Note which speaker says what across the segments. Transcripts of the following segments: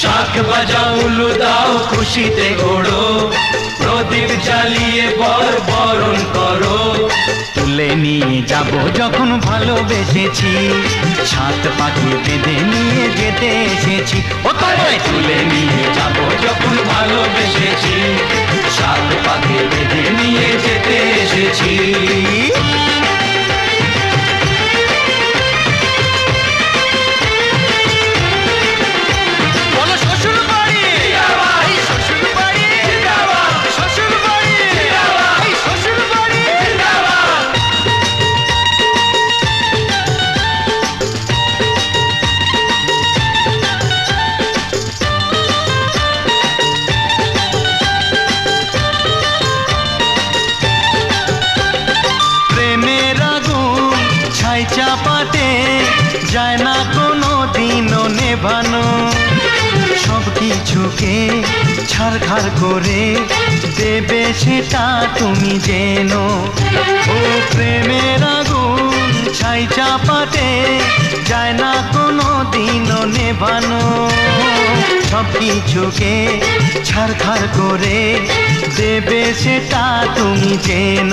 Speaker 1: শাক বাজাও দাও খুশিতে ঘোড়ো প্রদীপ জ্বালিয়ে বর বরণ করো।
Speaker 2: তুলে নিয়ে যাব যখন ভালোবেসেছি। সাত পাখি বেঁধে নিয়ে যেতে এসেছি। ও তোমায় তুলে নিয়ে যাব
Speaker 1: যখন ভালোবেসেছি। সাত পাখি বেঁধে নিয়ে যেতে এসেছি।
Speaker 2: কিছুকে ছাড়খাড় করে দেবে সেটা তুমি যেন ও প্রেমের আগুন ছাই চাপাতে যায় না কোনো দিনও নেভানো। সব কিছুকে ছাড়খাড় করে দেবে সেটা তুমি যেন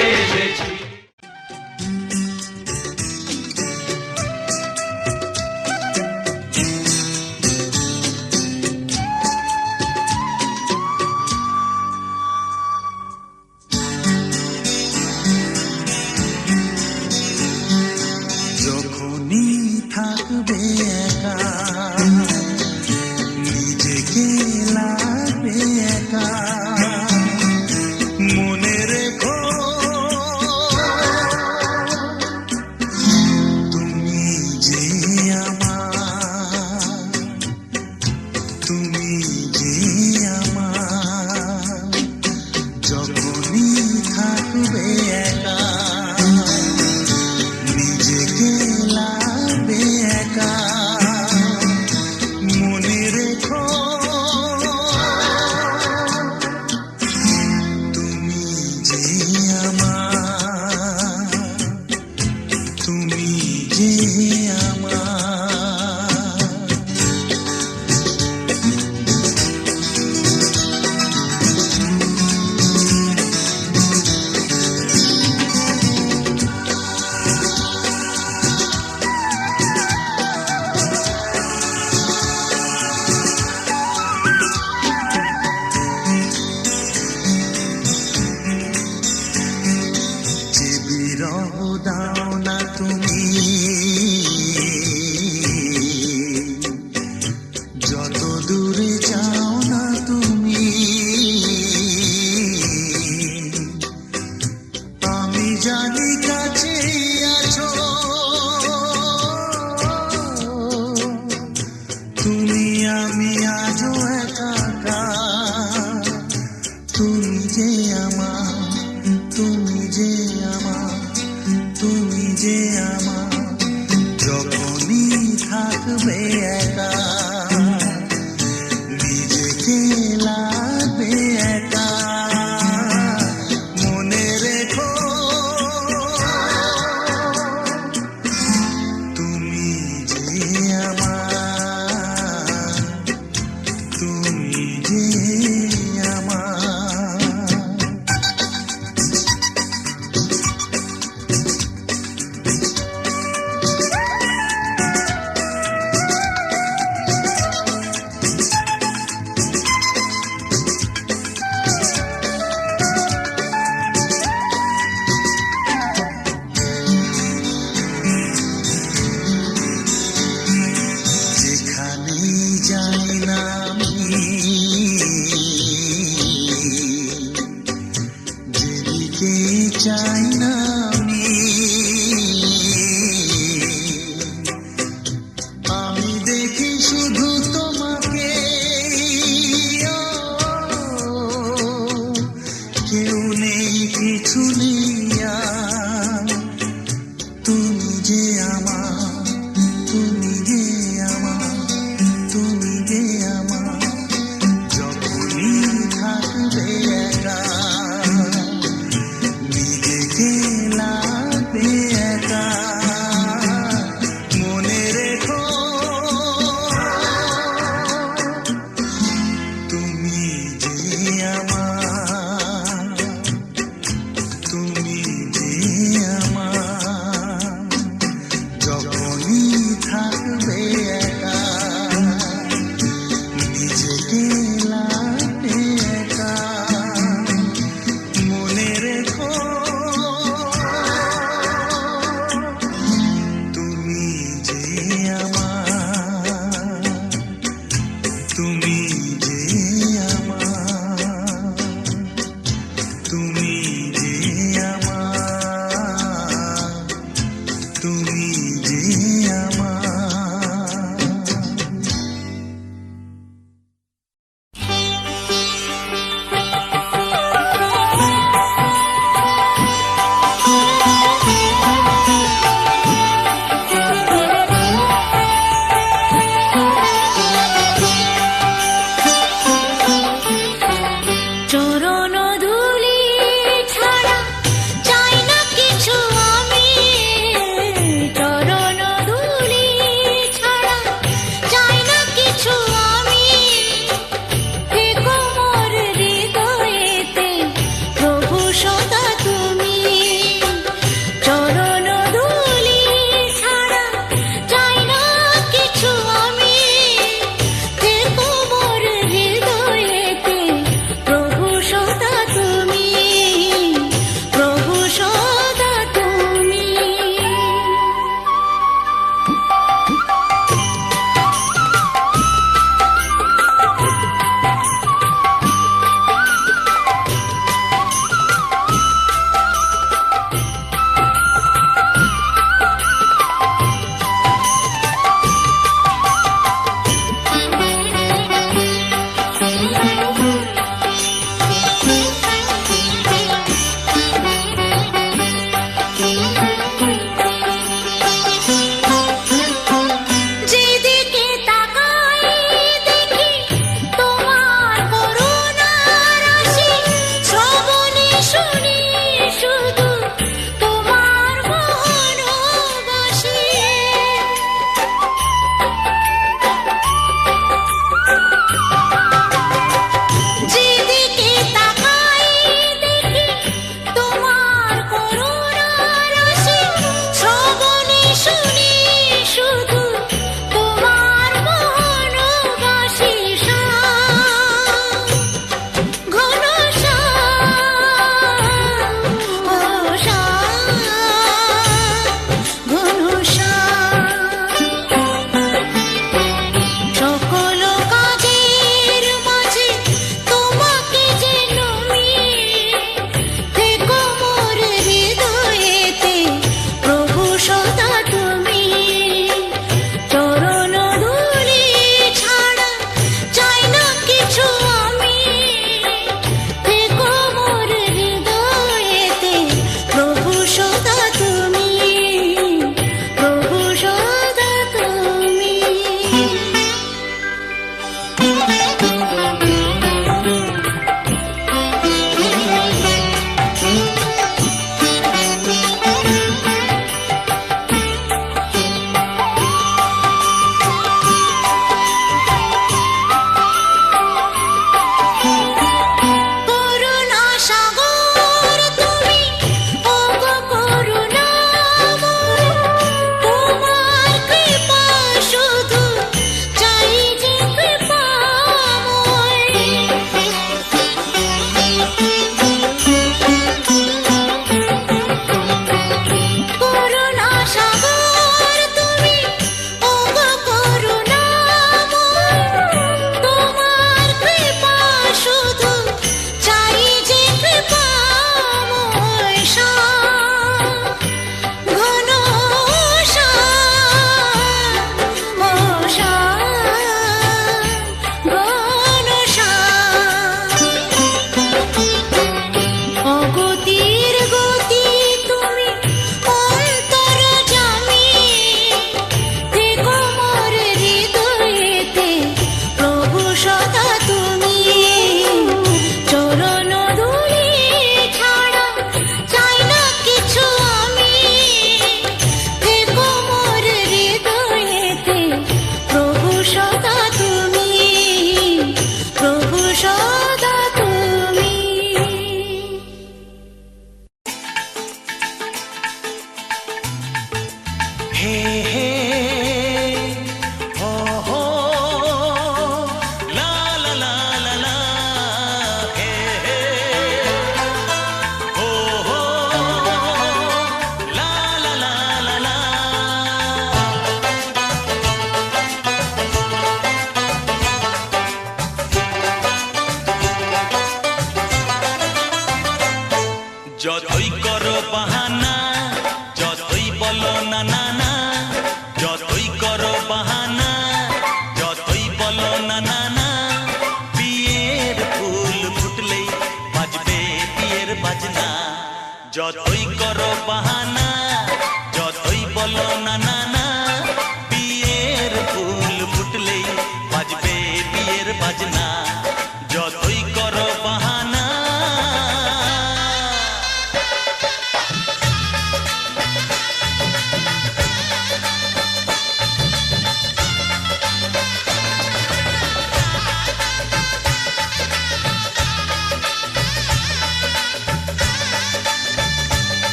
Speaker 3: truth.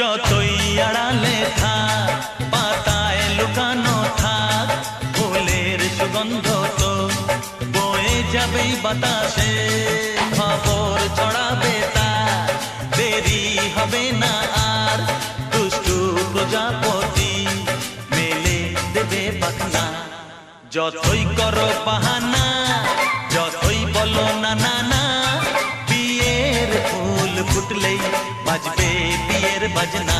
Speaker 3: যতই আড়ালে থাক, পাতায় লুকানো থাক, ফুলের সুগন্ধ তো বয়ে বাতাসে। খবর ছড়াবে তা, দেরি হবে না আর। দুষ্টু প্রজাপতি মেলে দেবে পাখনা। যতই করো বাহানা, যতই বলো না না না বিয়ের ফুল ফুটলেই বাজবে বিয়ে बजना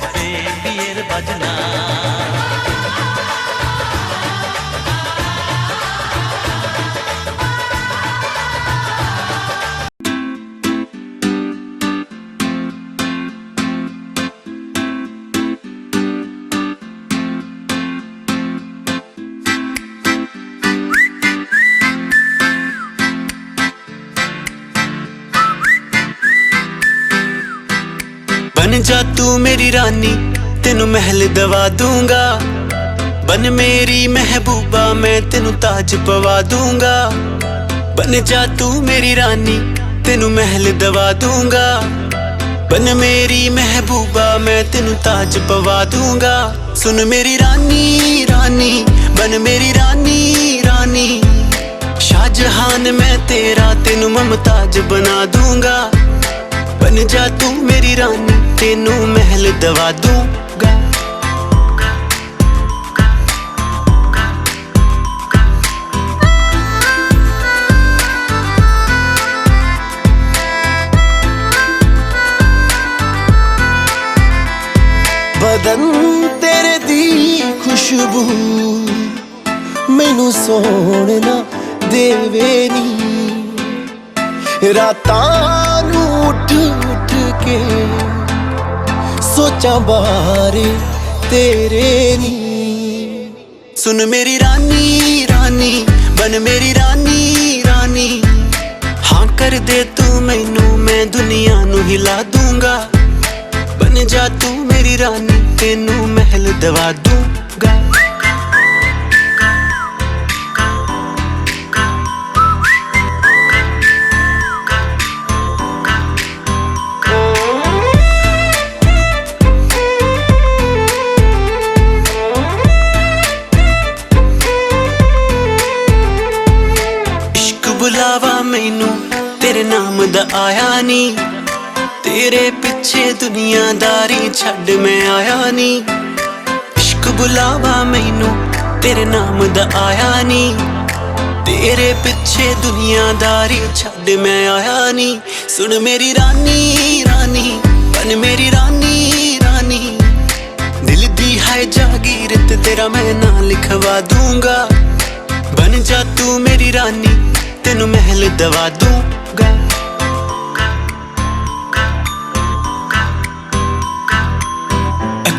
Speaker 3: বাজবে
Speaker 2: বিয়ের বাজনা।
Speaker 4: ਜਾ ਤੂੰ ਮੇਰੀ ਰਾਨੀ, ਤੈਨੂੰ ਮਹਿਲ ਦਵਾ ਦੂੰਗਾ। ਬਨ ਮੇਰੀ ਮਹਿਬੂਬਾ, ਮੈਂ ਤੈਨੂੰ ਤਾਜ ਪਵਾ ਦੂੰਗਾ। ਬਨ ਜਾ ਤੂੰ ਮੇਰੀ ਰਾਨੀ, ਤੈਨੂੰ ਮਹਿਲ ਦਵਾ ਦੂੰਗਾ। ਬਨ ਮੇਰੀ ਮਹਿਬੂਬਾ, ਮੈਂ ਤੈਨੂੰ ਤਾਜ ਪਵਾ ਦੂੰਗਾ। ਸੁਣ ਮੇਰੀ ਰਾਨੀ ਰਾਨੀ, ਬਨ ਮੇਰੀ ਰਾਨੀ ਰਾਨੀ। ਸ਼ਾਹਜਹਾਨ, ਮੈਂ ਤੇਰਾ, ਤੈਨੂੰ ਮਮਤਾਜ ਬਣਾ ਦੂੰਗਾ। ਬਨ ਜਾ ਤੂੰ ਮੇਰੀ ਰਾਨੀ ਤੈਨੂੰ ਮਹਿਲ ਦਵਾ ਦੂੰਗਾ।
Speaker 5: ਬਦਨ ਤੇਰੇ ਦੀ ਖੁਸ਼ਬੂ ਮੈਨੂੰ ਸੋਹਣਾ ਦੇਵੇ ਨੀ। ਰਾਤਾਂ ਸੋਚਾਂ ਬਾਹਰ ਤੇਰੇ ਨੀ।
Speaker 4: ਸੁਣ ਮੇਰੀ ਰਾਨੀ ਰਾਨੀ ਬਨ ਮੇਰੀ ਰਾਨੀ ਰਾਨੀ। ਹਾਂ ਕਰ ਦੇ ਤੂੰ ਮੈਨੂੰ, ਮੈਂ ਦੁਨੀਆ ਨੂੰ ਹਿਲਾ ਦੂੰਗਾ। ਬਨ ਜਾ ਤੂੰ ਮੇਰੀ ਰਾਨੀ, ਤੈਨੂੰ ਮਹਿਲ ਦਵਾ ਦੂੰ। ਦੁਨੀਆਦਾਰੀ ਛੱਡ ਮੈਂ ਆਇਆ ਨਹੀਂ ਇਸ਼ਕ ਬੁਲਾਵਾ ਮੈਨੂੰ, ਤੇਰੇ ਨਾਮ ਦਾ ਆਇਆ ਨਹੀਂ ਤੇਰੇ ਪਿੱਛੇ ਦੁਨੀਆਦਾਰੀ ਛੱਡ ਮੈਂ ਆਇਆ ਨਹੀਂ ਸੁਣ ਮੇਰੀ ਰਾਨੀ ਰਾਨੀ ਬਨ ਮੇਰੀ ਰਾਨੀ ਰਾਨੀ। ਦਿਲ ਦੀ ਹੈ ਜਾਗੀਰਤ, ਤੇਰਾ ਮੈਂ ਨਾਂ ਲਿਖਵਾ ਦੂੰਗਾ। ਬਨ ਜਾ ਤੂੰ ਮੇਰੀ ਰਾਨੀ, ਤੈਨੂੰ ਮਹਿਲ ਦਵਾ ਦੂੰਗਾ।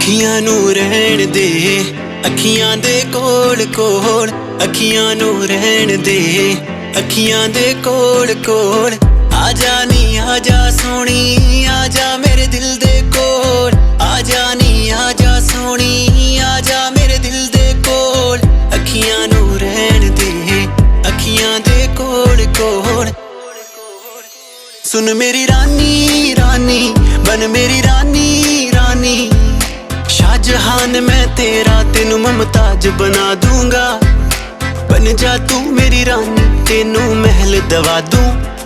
Speaker 4: ਅੱਖੀਆਂ ਨੂੰ ਰਹਿਣ ਦੇ, ਅੱਖੀਆਂ ਦੇ ਕੋਲ ਕੋਲ, ਅੱਖੀਆਂ ਨੂੰ ਰਹਿਣ ਦੇ, ਅੱਖੀਆਂ ਦੇ ਕੋਲ ਕੋਲ। ਆ ਜਾ ਨੀ, ਆ ਜਾ ਸੋਣੀ ਆ ਜਾ ਮੇਰੇ ਦਿਲ ਦੇ ਕੋਲ। ਆ ਜਾ ਨੀ, ਆ ਜਾ ਸੋਣੀ ਆ ਜਾ ਮੇਰੇ ਦਿਲ ਦੇ ਕੋਲ। ਅੱਖੀਆਂ ਨੂੰ ਰਹਿਣ ਦੇ, ਅੱਖੀਆਂ ਦੇ ਕੋਲ ਕੋਲ।
Speaker 6: ਸੁਣ ਮੇਰੀ ਰਾਨੀ ਰਾਨੀ ਬਨ ਮੇਰੀ ਰਾਨੀ ਜਹਾਨ ਮੈਂ ਤੇਰਾ ਤੈਨੂੰ ਮਮਤਾਜ ਬਣਾ ਦੂੰਗਾ। ਬਨ ਜਾ ਤੂੰ ਮੇਰੀ ਰਾਣੀ ਤੈਨੂੰ ਮਹਿਲ ਦਵਾ ਦੂੰ।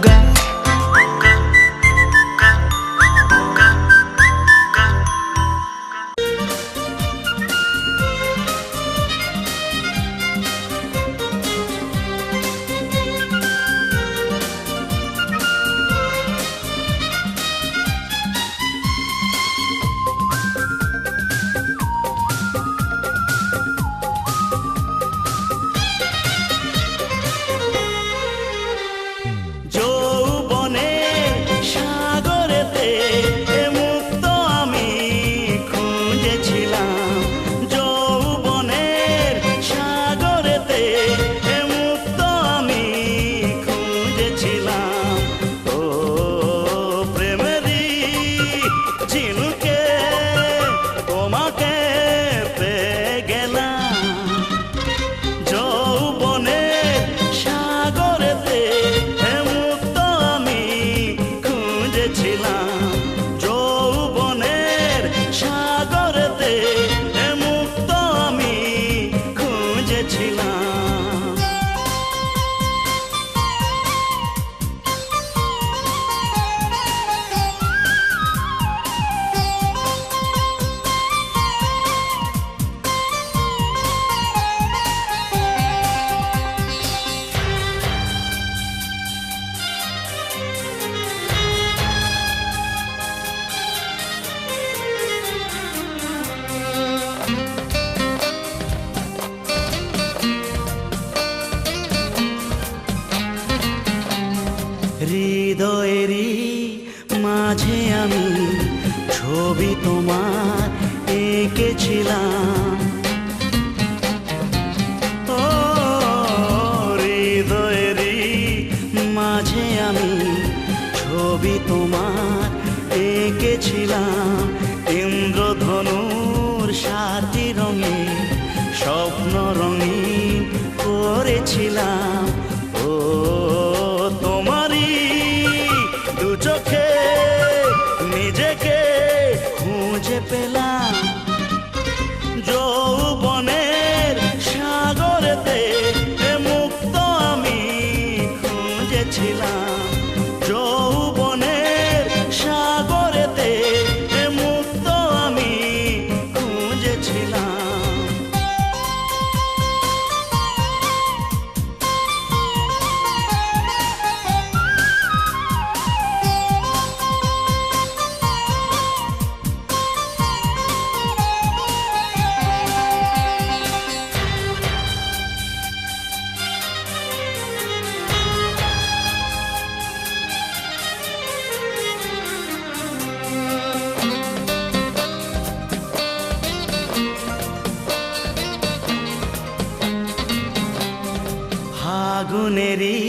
Speaker 6: ফাগুনেরই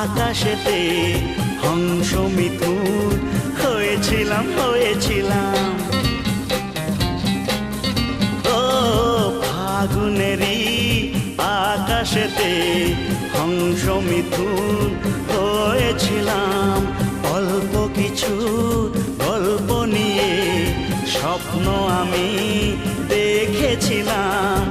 Speaker 6: আকাশেতে হংস মিথুন হয়েছিলাম হয়েছিলাম। ও ফাগুনেরই আকাশেতে হংস মিথুন হয়েছিলাম। অল্প কিছু গল্প নিয়ে স্বপ্ন আমি দেখেছিলাম।